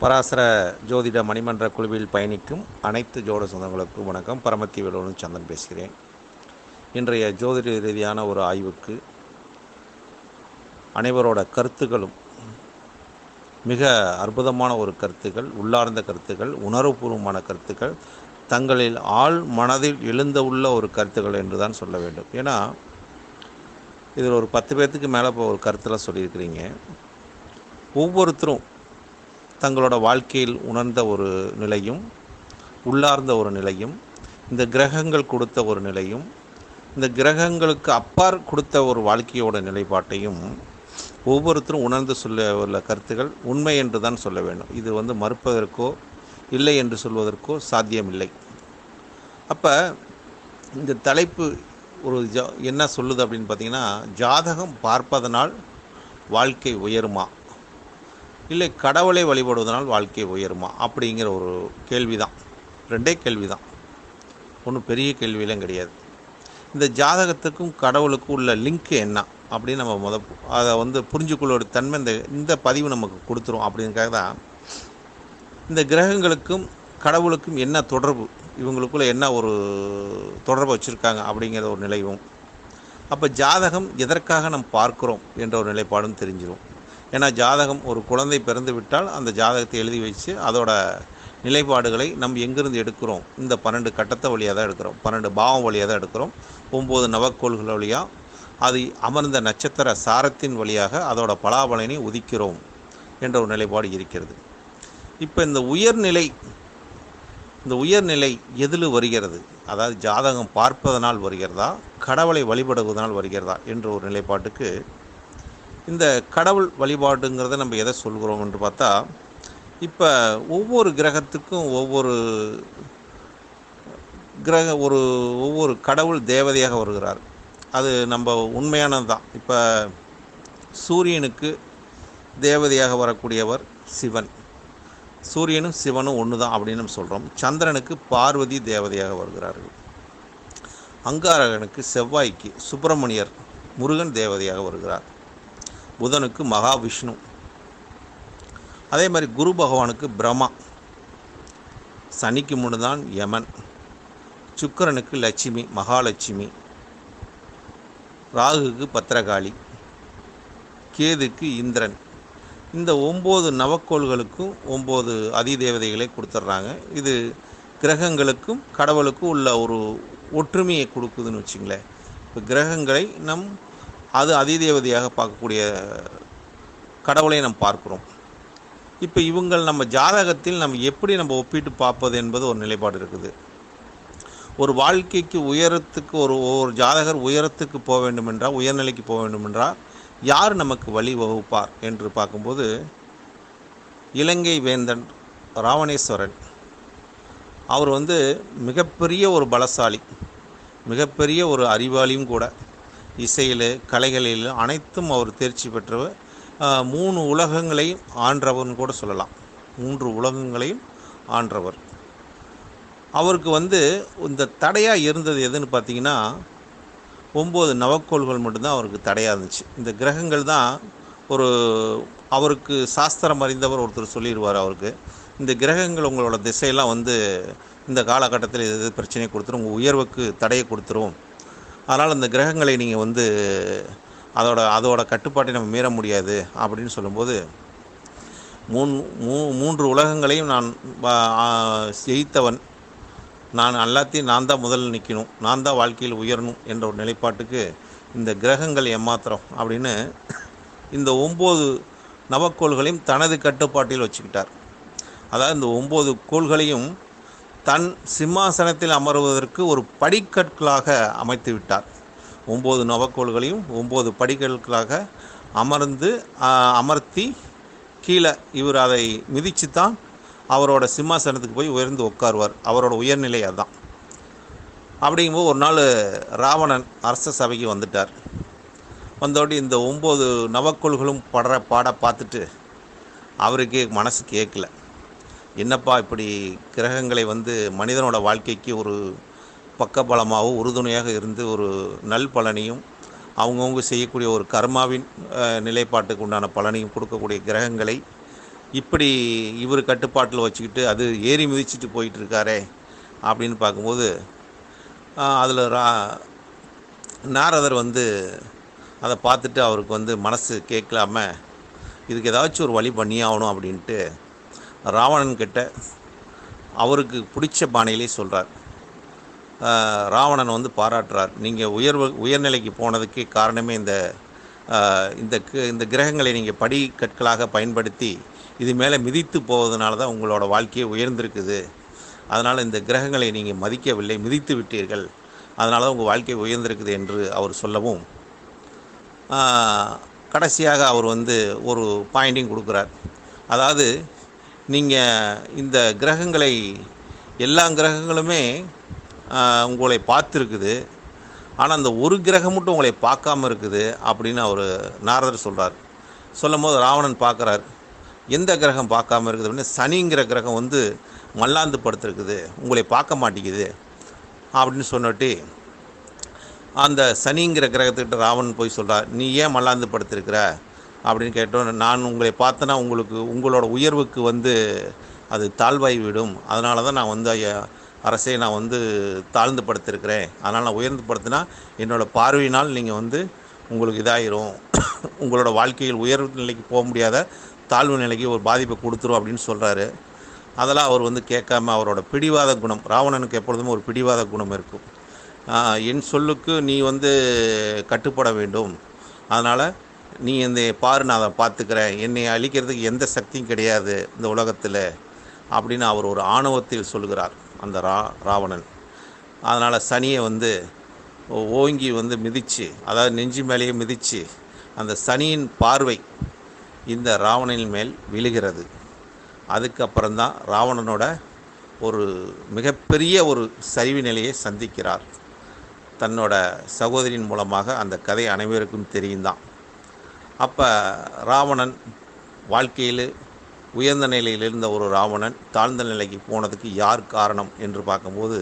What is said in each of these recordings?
பராசர ஜோதிட மணிமன்ற குழுவில் பயணிக்கும் அனைத்து ஜோட சொந்தங்களுக்கும் வணக்கம். பரமத்தி வேலூரும் சந்தன் பேசுகிறேன். இன்றைய ஜோதிட ரீதியான ஒரு ஆய்வுக்கு அனைவரோட கருத்துக்களும் மிக அற்புதமான ஒரு கருத்துக்கள் உள்ளார்ந்த கருத்துக்கள் உணர்வுபூர்வமான கருத்துக்கள் தங்களில் ஆள் மனதில் எழுந்த உள்ள ஒரு கருத்துக்கள் என்று தான் சொல்ல வேண்டும். ஏன்னா இதில் ஒரு பத்து பேர்த்துக்கு மேலே இப்போ ஒரு கருத்தில் சொல்லியிருக்கிறீங்க. ஒவ்வொருத்தரும் தங்களோட வாழ்க்கையில் உணர்ந்த ஒரு நிலையும் உள்ளார்ந்த ஒரு நிலையும் இந்த கிரகங்கள் கொடுத்த ஒரு நிலையும் இந்த கிரகங்களுக்கு அப்பார் கொடுத்த ஒரு வாழ்க்கையோட நிலைப்பாட்டையும் ஒவ்வொருத்தரும் உணர்ந்து சொல்ல உள்ள கருத்துக்கள் உண்மை என்று தான் சொல்ல வேண்டும். இது வந்து மறுப்பதற்கோ இல்லை என்று சொல்வதற்கோ சாத்தியமில்லை. அப்போ இந்த தலைப்பு ஒரு ஜா என்ன சொல்லுது அப்படின்னு பார்த்தீங்கன்னா ஜாதகம் பார்ப்பதனால் வாழ்க்கை உயருமா? இல்லை கடவுளை வழிபடுவதனால் வாழ்க்கை உயருமா? அப்படிங்கிற ஒரு கேள்வி தான் ரெண்டே கேள்வி தான் ஒன்றும் பெரிய கேள்வியெல்லாம் கிடையாது. இந்த ஜாதகத்துக்கும் கடவுளுக்கும் உள்ள லிங்க் என்ன? அப்படின்னு நம்ம முத அதை வந்து புரிஞ்சுக்கொள்ள தன்மை இந்த இந்த பதிவு நமக்கு கொடுத்துரும் அப்படிங்கிறதுக்காக தான் இந்த கிரகங்களுக்கும் கடவுளுக்கும் என்ன தொடர்பு? இவங்களுக்குள்ள என்ன ஒரு தொடர்பு வச்சுருக்காங்க அப்படிங்கிற ஒரு நிலையும். அப்போ ஜாதகம் எதற்காக நம்ம பார்க்குறோம் என்ற ஒரு நிலைப்பாடும் தெரிஞ்சிடும் ஏன்னா ஜாதகம் ஒரு குழந்தை பிறந்து விட்டால் அந்த ஜாதகத்தை எழுதி வச்சு அதோட நிலைப்பாடுகளை நம்ம எங்கிருந்து எடுக்கிறோம்? இந்த பன்னெண்டு கட்டத்தை வழியாக தான் எடுக்கிறோம். பன்னெண்டு பாவம் வழியாக தான் எடுக்கிறோம். ஒம்பது நவக்கோள்கள் வழியாக அது அமர்ந்த நட்சத்திர சாரத்தின் வழியாக அதோட பலாபலனை உதிக்கிறோம் என்ற ஒரு நிலைப்பாடு இருக்கிறது. இப்போ இந்த உயர்நிலை இந்த உயர்நிலை எதில் வருகிறது? அதாவது ஜாதகம் பார்ப்பதனால் வருகிறதா? கடவுளை வழிபடுவதனால் வருகிறதா? என்ற ஒரு நிலைப்பாட்டுக்கு இந்த கடவுள் வழிபாடுங்கிறத நம்ம எதை சொல்கிறோம் என்று பார்த்தா இப்போ ஒவ்வொரு கிரகத்துக்கும் ஒவ்வொரு கிரக ஒரு ஒவ்வொரு கடவுள் தேவதையாக வருகிறார். அது நம்ம உண்மையானது தான் இப்போ சூரியனுக்கு தேவதையாக வரக்கூடியவர் சிவன். சூரியனும் சிவனும் ஒன்று தான் அப்படின்னு நம்ம சொல்கிறோம் சந்திரனுக்கு பார்வதி தேவதையாக வருகிறார்கள். அங்காரகனுக்கு செவ்வாய்க்கு சுப்பிரமணியர் முருகன் தேவதையாக வருகிறார். புதனுக்கு மகாவிஷ்ணு. அதே மாதிரி குரு பகவானுக்கு பிரம்மா. சனிக்கு முன்னு தான் யமன். சுக்கரனுக்கு லட்சுமி மகாலட்சுமி. ராகுக்கு பத்திரகாளி. கேதுக்கு இந்திரன். இந்த ஒம்பது நவக்கோள்களுக்கும் ஒம்பது அதிதேவதைகளை கொடுத்துட்றாங்க. இது கிரகங்களுக்கும் கடவுளுக்கும் உள்ள ஒரு ஒற்றுமையை கொடுக்குதுன்னு வச்சுங்களேன். இப்போ கிரகங்களை நம் அது அதிதேவதையாக பார்க்கக்கூடிய கடவுளை நாம் பார்க்குறோம். இப்போ இவங்கள் நம்ம ஜாதகத்தில் நம்ம எப்படி நம்ம ஒப்பிட்டு பார்ப்பது என்பது ஒரு நிலைப்பாடு இருக்குது. ஒரு வாழ்க்கைக்கு உயரத்துக்கு ஒரு ஒரு ஜாதகர் உயரத்துக்கு போக வேண்டும் என்றால் உயர்நிலைக்கு போக வேண்டும் என்றால் யார் நமக்கு வழி வகுப்பார் என்று பார்க்கும்போது இலங்கை வேந்தன் ராவணேஸ்வரன். அவர் வந்து மிகப்பெரிய ஒரு பலசாலி மிகப்பெரிய ஒரு அறிவாளியும் கூட. இசையில் கலைகளில் அனைத்தும் அவர் தேர்ச்சி பெற்றவர். மூணு உலகங்களையும் ஆன்றவர்னு கூட சொல்லலாம். மூன்று உலகங்களையும் ஆன்றவர் அவருக்கு வந்து இந்த தடையாக இருந்தது எதுன்னு பார்த்தீங்கன்னா ஒம்பது நவக்கோள்கள் மட்டும்தான் அவருக்கு தடையாக இருந்துச்சு. இந்த கிரகங்கள் தான் ஒரு அவருக்கு சாஸ்திரம் அறிந்தவர் ஒருத்தர் சொல்லிடுவார் அவருக்கு. இந்த கிரகங்கள் உங்களோட திசையெல்லாம் வந்து இந்த காலகட்டத்தில் எது பிரச்சனையை கொடுத்துரும் உங்கள் உயர்வுக்கு தடையை கொடுத்துரும். அதனால் அந்த கிரகங்களை நீங்கள் வந்து அதோட அதோட கட்டுப்பாட்டை நம்ம மீற முடியாது அப்படின்னு சொல்லும்போது மூன் மூ மூன்று உலகங்களையும் நான் ஜெயித்தவன் நான் எல்லாத்தையும் நான் தான் முதல்ல நிற்கணும் நான் தான் வாழ்க்கையில் உயரணும் என்ற ஒரு நிலைப்பாட்டுக்கு இந்த கிரகங்கள் ஏமாத்திரம் அப்படின்னு இந்த ஒம்பது நவக்கோள்களையும் தனது கட்டுப்பாட்டில் வச்சுக்கிட்டார். அதாவது இந்த ஒம்பது கோள்களையும் தன் சிம்மாசனத்தில் அமருவதற்கு ஒரு படிக்கற்களாக அமைத்து விட்டார் ஒம்பது நவக்கோள்களையும் ஒம்பது படிக்கற்களாக அமர்ந்து அமர்த்தி கீழே இவர் அதை மிதித்து தான் அவரோட சிம்மாசனத்துக்கு போய் உயர்ந்து உட்காருவார். அவரோட உயர்நிலை அதுதான். அப்படிங்கும்போது ஒரு நாள் ராவணன் அரச சபைக்கு வந்துட்டார். வந்தோடி இந்த ஒம்பது நவக்கோள்களும் படுற பாட பார்த்துட்டு அவருக்கே மனசு கேட்கல. என்னப்பா இப்படி கிரகங்களை வந்து மனிதனோட வாழ்க்கைக்கு ஒரு பக்கபலமாகவும் உறுதுணையாக இருந்து ஒரு நல் பலனையும் அவங்கவுங்க செய்யக்கூடிய ஒரு கர்மாவின் நிலைப்பாட்டுக்கு உண்டான பலனையும் கொடுக்கக்கூடிய கிரகங்களை இப்படி இவர் கட்டுப்பாட்டில் வச்சுக்கிட்டு அது ஏறி மிதிச்சிட்டு போயிட்டுருக்காரே அப்படின்னு பார்க்கும்போது அதில் ரா நாரதர் வந்து அதை பார்த்துட்டு அவருக்கு வந்து மனசு கேட்கலாம இதுக்கு ஏதாச்சும் ஒரு வழி பண்ணியாகணும் அப்படின்ட்டு ராவணன்கிட்ட அவருக்கு பிடிச்ச பாணியிலே சொல்கிறார் ராவணன் வந்து பாராட்டுறார். நீங்கள் உயர்வு உயர்நிலைக்கு போனதுக்கு காரணமே இந்த இந்த இந்த கிரகங்களை நீங்கள் படி கற்களாக பயன்படுத்தி இது மேலே மிதித்து போவதனால தான் உங்களோட வாழ்க்கையே உயர்ந்திருக்குது. அதனால் இந்த கிரகங்களை நீங்கள் மதிக்கவில்லை மிதித்து விட்டீர்கள். அதனால தான் உங்கள் வாழ்க்கை உயர்ந்திருக்குது என்று அவர் சொல்லவும் கடைசியாக அவர் வந்து ஒரு பாயிண்டிங் கொடுக்குறார். அதாவது நீங்கள் இந்த கிரகங்களை எல்லா கிரகங்களுமே உங்களை பார்த்துருக்குது. ஆனால் அந்த ஒரு கிரகம் மட்டும் உங்களை பார்க்காம இருக்குது அப்படின்னு அவர் நாரதர் சொல்கிறார் சொல்லும் போது ராவணன் பார்க்குறார். எந்த கிரகம் பார்க்காம இருக்குது அப்படின்னு சனிங்கிற கிரகம் வந்து மல்லாந்து படுத்துருக்குது. உங்களை பார்க்க மாட்டேங்குது அப்படின்னு சொன்னட்டு அந்த சனிங்கிற கிரகத்துக்கிட்ட ராவணன் போய் சொல்கிறார் நீ ஏன் மல்லாந்து படுத்திருக்கிற? அப்படின்னு கேட்டோம். நான் உங்களை பார்த்தனா உங்களுக்கு உங்களோட உயர்வுக்கு வந்து அது தாழ்வாய் விடும். அதனால தான் நான் வந்து ஐயா, அரசே நான் வந்து தாழ்ந்து படுத்திருக்கிறேன். அதனால் நான் உயர்ந்து படுத்தினா என்னோடய பார்வையினால் நீங்கள் வந்து உங்களுக்கு இதாயிரும். உங்களோட வாழ்க்கையில் உயர்வு நிலைக்கு போக முடியாத தாழ்வு நிலைக்கு ஒரு பாதிப்பை கொடுத்துரும் அப்படின்னு சொல்கிறாரு அதெல்லாம் அவர் வந்து கேட்காம அவரோட பிடிவாத குணம் ராவணனுக்கு எப்பொழுதுமே ஒரு பிடிவாத குணம் இருக்கும். என் சொல்லுக்கு நீ வந்து கட்டுப்பட வேண்டும். அதனால் நீ இந்த பாரு நான் அதை பார்த்துக்கிறேன் என்னை அழிக்கிறதுக்கு எந்த சக்தியும் கிடையாது இந்த உலகத்தில் அப்படின்னு அவர் ஒரு ஆணவத்தில் சொல்கிறார் அந்த ரா ராவணன். அதனால் சனியை வந்து ஓங்கி வந்து மிதித்து அதாவது நெஞ்சு மேலேயே மிதித்து அந்த சனியின் பார்வை இந்த ராவணனின் மேல் விழுகிறது. அதுக்கப்புறம்தான் ராவணனோட ஒரு மிகப்பெரிய ஒரு சரிவு நிலையை சந்திக்கிறார். தன்னோட சகோதரியின் மூலமாக அந்த கதை அனைவருக்கும் தெரியும் தான் அப்போ ராவணன் வாழ்க்கையில் உயர்ந்த நிலையில் இருந்த ஒரு ராவணன் தாழ்ந்த நிலைக்கு போனதுக்கு யார் காரணம் என்று பார்க்கும்போது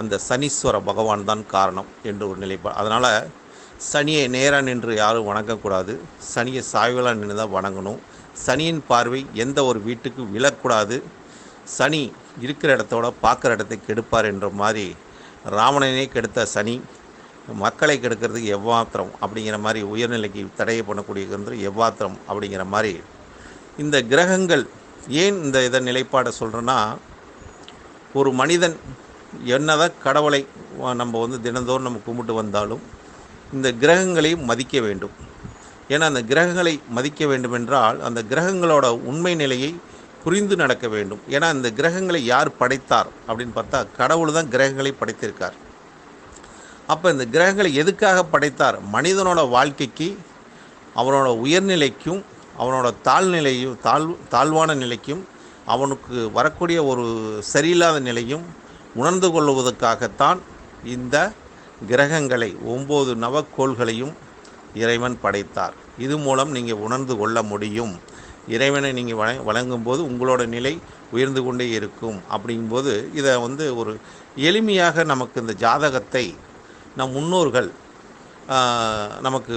அந்த சனீஸ்வர பகவான் தான் காரணம் என்று ஒரு நிலைப்பா அதனால் சனியை நேராக நின்று யாரும் வணங்கக்கூடாது. சனியை சாய்வலாக நின்று தான் வணங்கணும். சனியின் பார்வை எந்த ஒரு வீட்டுக்கு விழக்கூடாது. சனி இருக்கிற இடத்தோட பார்க்குற இடத்தை கெடுப்பார் என்ற மாதிரி ராவணனே கெடுத்த சனி மக்களை கெடுக்கிறதுக்கு எவ்வாத்திரம் அப்படிங்கிற மாதிரி உயர்நிலைக்கு தடையை பண்ணக்கூடியது எவ்வாத்திரம் அப்படிங்கிற மாதிரி இந்த கிரகங்கள் ஏன் இந்த இதை நிலைப்பாடை சொல்கிறேன்னா ஒரு மனிதன் என்னதான் கடவுளை நம்ம வந்து தினந்தோறும் நம்ம கும்பிட்டு வந்தாலும் இந்த கிரகங்களையும் மதிக்க வேண்டும். ஏன்னா அந்த கிரகங்களை மதிக்க வேண்டும் என்றால் அந்த கிரகங்களோட உண்மை நிலையை புரிந்து நடக்க வேண்டும். ஏன்னா இந்த கிரகங்களை யார் படைத்தார் அப்படின்னு பார்த்தா கடவுள் தான் கிரகங்களை படைத்திருக்கார். அப்போ இந்த கிரகங்களை எதுக்காக படைத்தார்? மனிதனோட வாழ்க்கைக்கு அவனோட உயர்நிலைக்கும் அவனோட தாழ்நிலையும் தாழ் தாழ்வான நிலைக்கும் அவனுக்கு வரக்கூடிய ஒரு சரியில்லாத நிலையும் உணர்ந்து கொள்வதற்காகத்தான் இந்த கிரகங்களை ஒம்பது நவக்கோள்களையும் இறைவன் படைத்தார். இது மூலம் நீங்கள் உணர்ந்து கொள்ள முடியும். இறைவனை நீங்கள் வழ வழங்கும்போது உங்களோட நிலை உயர்ந்து கொண்டே இருக்கும். அப்படிங்கும்போது இதை வந்து ஒரு எளிமையாக நமக்கு இந்த ஜாதகத்தை நம் முன்னோர்கள் நமக்கு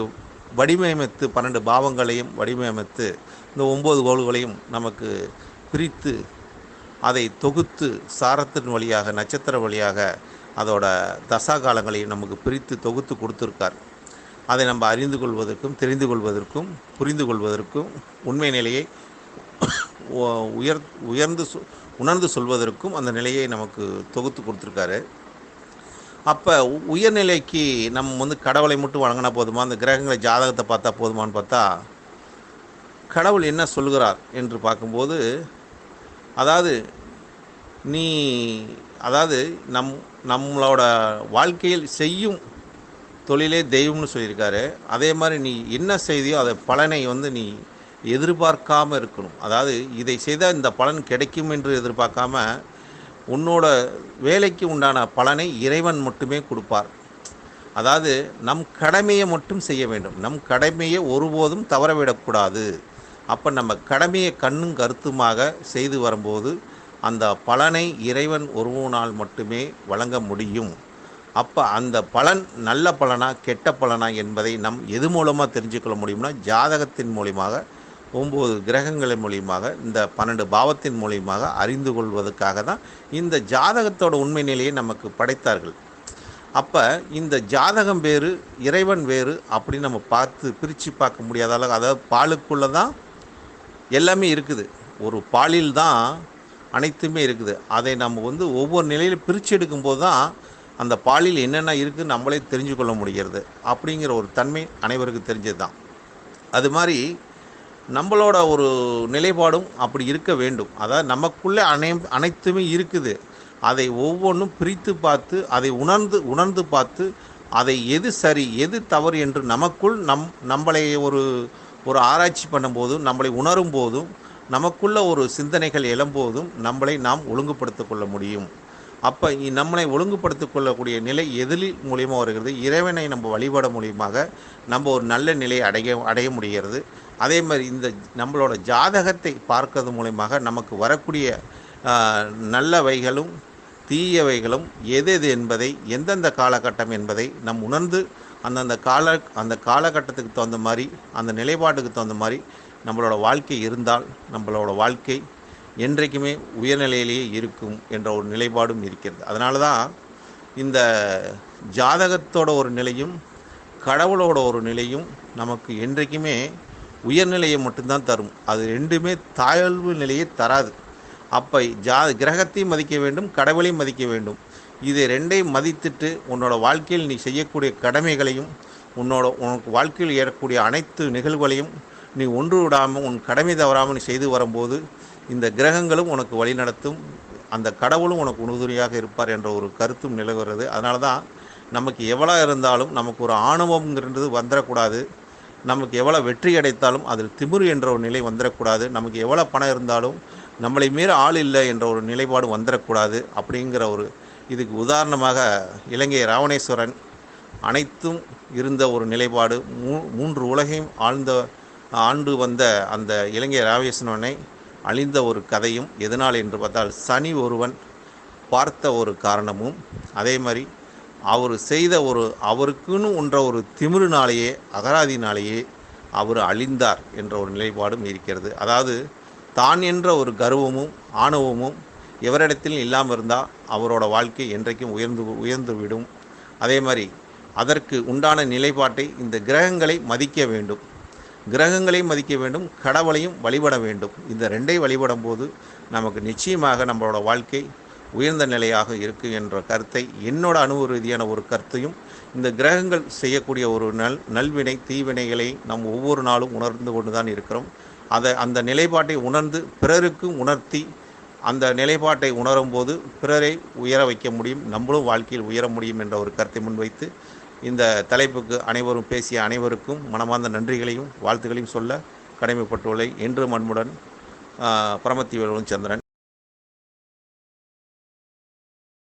வடிவமைத்து பன்னெண்டு பாவங்களையும் வடிவமைத்து இந்த ஒம்பது கோள்களையும் நமக்கு பிரித்து அதை தொகுத்து சாரத்தின் வழியாக நட்சத்திர வழியாக அதோட தசா காலங்களையும் நமக்கு பிரித்து தொகுத்து கொடுத்துருக்கார். அதை நம்ம அறிந்து கொள்வதற்கும் தெரிந்து கொள்வதற்கும் புரிந்து கொள்வதற்கும் உண்மை நிலையை உயர் உயர்ந்து சொ- உணர்ந்து சொல்வதற்கும் அந்த நிலையை நமக்கு தொகுத்து கொடுத்துருக்காரு. அப்போ உயர்நிலைக்கு நம்ம வந்து கடவுளை மட்டும் வணங்கினா போதுமா? அந்த கிரகங்களை ஜாதகத்தை பார்த்தா போதுமான்னு பார்த்தா கடவுள் என்ன சொல்கிறார் என்று பார்க்கும்போது அதாவது நீ அதாவது நம் நம்மளோட வாழ்க்கையில் செய்யும் தொழிலே தெய்வம்னு சொல்லியிருக்காரு. அதே மாதிரி நீ என்ன செய்தியோ அதை பலனை வந்து நீ எதிர்பார்க்காமல் இருக்கணும். அதாவது இதை செய்தால் இந்த பலன் கிடைக்கும் என்று எதிர்பார்க்காம உன்னோட வேலைக்கு உண்டான பலனை இறைவன் மட்டுமே கொடுப்பார். அதாவது நம் கடமையை மட்டும் செய்ய வேண்டும். நம் கடமையை ஒருபோதும் தவறவிடக்கூடாது. அப்போ நம்ம கடமையை கண்ணும் கருத்துமாக செய்து வரும்போது அந்த பலனை இறைவன் ஒருவனால் மட்டுமே வழங்க முடியும். அப்போ அந்த பலன் நல்ல பலனா கெட்ட பலனா என்பதை நம் எது மூலமாக தெரிஞ்சுக்கொள்ள முடியும்னா ஜாதகத்தின் மூலியமாக ஒம்பது கிரகங்களை மூலியமாக இந்த பன்னெண்டு பாவத்தின் மூலியமாக அறிந்து கொள்வதற்காக தான் இந்த ஜாதகத்தோட உண்மை நிலையை நமக்கு படைத்தார்கள். அப்போ இந்த ஜாதகம் வேறு இறைவன் வேறு அப்படின்னு நம்ம பார்த்து பிரித்து பார்க்க முடியாத அளவு அதாவது பாலுக்குள்ளே தான் எல்லாமே இருக்குது. ஒரு பாலில் தான் அனைத்துமே இருக்குது. அதை நம்ம வந்து ஒவ்வொரு நிலையில் பிரித்து எடுக்கும்போது தான் அந்த பாலில் என்னென்ன இருக்குது நம்மளே தெரிஞ்சு கொள்ள முடிகிறது. அப்படிங்கிற ஒரு தன்மை அனைவருக்கும் தெரிஞ்சது தான் அது மாதிரி நம்மளோட ஒரு நிலைப்பாடும் அப்படி இருக்க வேண்டும். அதாவது நமக்குள்ளே அனை அனைத்துமே இருக்குது. அதை ஒவ்வொன்றும் பிரித்து பார்த்து அதை உணர்ந்து உணர்ந்து பார்த்து அதை எது சரி எது தவறு என்று நமக்குள் நம் நம்மளை ஒரு ஒரு ஆராய்ச்சி பண்ணும்போதும் நம்மளை உணரும் போதும் நமக்குள்ள ஒரு சிந்தனைகள் எழும்போதும் நம்மளை நாம் ஒழுங்குபடுத்திக் கொள்ள முடியும். அப்போ நம்மளை ஒழுங்குபடுத்திக் கொள்ளக்கூடிய நிலை எதில் மூலியமாக வருகிறது. இறைவனை நம்ம வழிபட மூலியமாக நம்ம ஒரு நல்ல நிலையை அடைய அடைய முடிகிறது. அதே மாதிரி இந்த நம்மளோட ஜாதகத்தை பார்க்கறது மூலயமாக நமக்கு வரக்கூடிய நல்லவைகளும் தீயவைகளும் எது எது என்பதை எந்தெந்த காலகட்டம் என்பதை நம் உணர்ந்து அந்தந்த கால அந்த காலகட்டத்துக்கு தகுந்த மாதிரி அந்த நிலைப்பாட்டுக்கு தகுந்த மாதிரி நம்மளோட வாழ்க்கை இருந்தால் நம்மளோட வாழ்க்கை என்றைக்குமே உயர்நிலையிலேயே இருக்கும் என்ற ஒரு நிலைப்பாடும் இருக்கிறது. அதனால தான் இந்த ஜாதகத்தோட ஒரு நிலையும் கடவுளோட ஒரு நிலையும் நமக்கு என்றைக்குமே உயர்நிலையை மட்டும்தான் தரும். அது ரெண்டுமே தாழ்வு நிலையை தராது. அப்போ ஜா கிரகத்தையும் மதிக்க வேண்டும் கடவுளையும் மதிக்க வேண்டும். இது ரெண்டையும் மதித்துட்டு உன்னோட வாழ்க்கையில் நீ செய்யக்கூடிய கடமைகளையும் உன்னோட உனக்கு வாழ்க்கையில் ஏறக்கூடிய அனைத்து நிகழ்வுகளையும் நீ ஒன்று விடாமல் உன் கடமை தவறாமல் நீ செய்து வரும்போது இந்த கிரகங்களும் உனக்கு வழிநடத்தும் அந்த கடவுளும் உனக்கு உறுதுணையாக இருப்பார் என்ற ஒரு கருத்தும் நிலவுகிறது. அதனால தான் நமக்கு எவ்வளோ இருந்தாலும் நமக்கு ஒரு ஆணவம்ங்கிறது வந்துடக்கூடாது நமக்கு எவ்வளோ வெற்றி கிடைத்தாலும் அதில் திமிரு என்ற ஒரு நிலை வந்துடக்கூடாது நமக்கு எவ்வளோ பணம் இருந்தாலும் நம்மளை மீற ஆள் இல்லை என்ற ஒரு நிலைப்பாடு வந்துடக்கூடாது அப்படிங்கிற ஒரு இதுக்கு உதாரணமாக இலங்கை ராவணேஸ்வரன் அனைத்தும் இருந்த ஒரு நிலைப்பாடு. மூ மூன்று உலகையும் ஆழ்ந்த ஆண்டு வந்த அந்த இலங்கை ராவேஸ்வரனை அழிந்த ஒரு கதையும் எதனால் என்று பார்த்தால் சனி ஒருவன் பார்த்த ஒரு காரணமும் அதே மாதிரி அவர் செய்த ஒரு அவருக்குன்னு ஒன்ற ஒரு திமிருனாலேயே அகராதினாலேயே அவர் அழிந்தார் என்ற ஒரு நிலைப்பாடும் இருக்கிறது. அதாவது தான் என்ற ஒரு கர்வமும் ஆணவமும் எவரிடத்திலும் இல்லாமல் இருந்தால் அவரோட வாழ்க்கை என்றைக்கும் உயர்ந்து உயர்ந்து விடும் அதே மாதிரி அதற்கு உண்டான நிலைப்பாட்டை இந்த கிரகங்களை மதிக்க வேண்டும். கிரகங்களையும் மதிக்க வேண்டும் கடவுளையும் வழிபட வேண்டும். இந்த ரெண்டை வழிபடும் போது நமக்கு நிச்சயமாக நம்மளோட வாழ்க்கை உயர்ந்த நிலையாக இருக்கும் என்ற கருத்தை என்னோட அனுபவ ரீதியான ஒரு கருத்தையும் இந்த கிரகங்கள் செய்யக்கூடிய ஒரு நல் நல்வினை தீவினைகளை நாம் ஒவ்வொரு நாளும் உணர்ந்து கொண்டு தான் இருக்கிறோம். அதை அந்த நிலைப்பாட்டை உணர்ந்து பிறருக்கும் உணர்த்தி அந்த நிலைப்பாட்டை உணரும் போது பிறரை உயர வைக்க முடியும் நம்மளும் வாழ்க்கையில் உயர முடியும் என்ற ஒரு கருத்தை முன்வைத்து இந்த தலைப்புக்கு அனைவரும் பேசிய அனைவருக்கும் மனமார்ந்த நன்றிகளையும் வாழ்த்துக்களையும் சொல்ல கடமைப்பட்டுள்ளே என்று மண்முடன் பரமத்தி வேலுவன் சந்திரன்.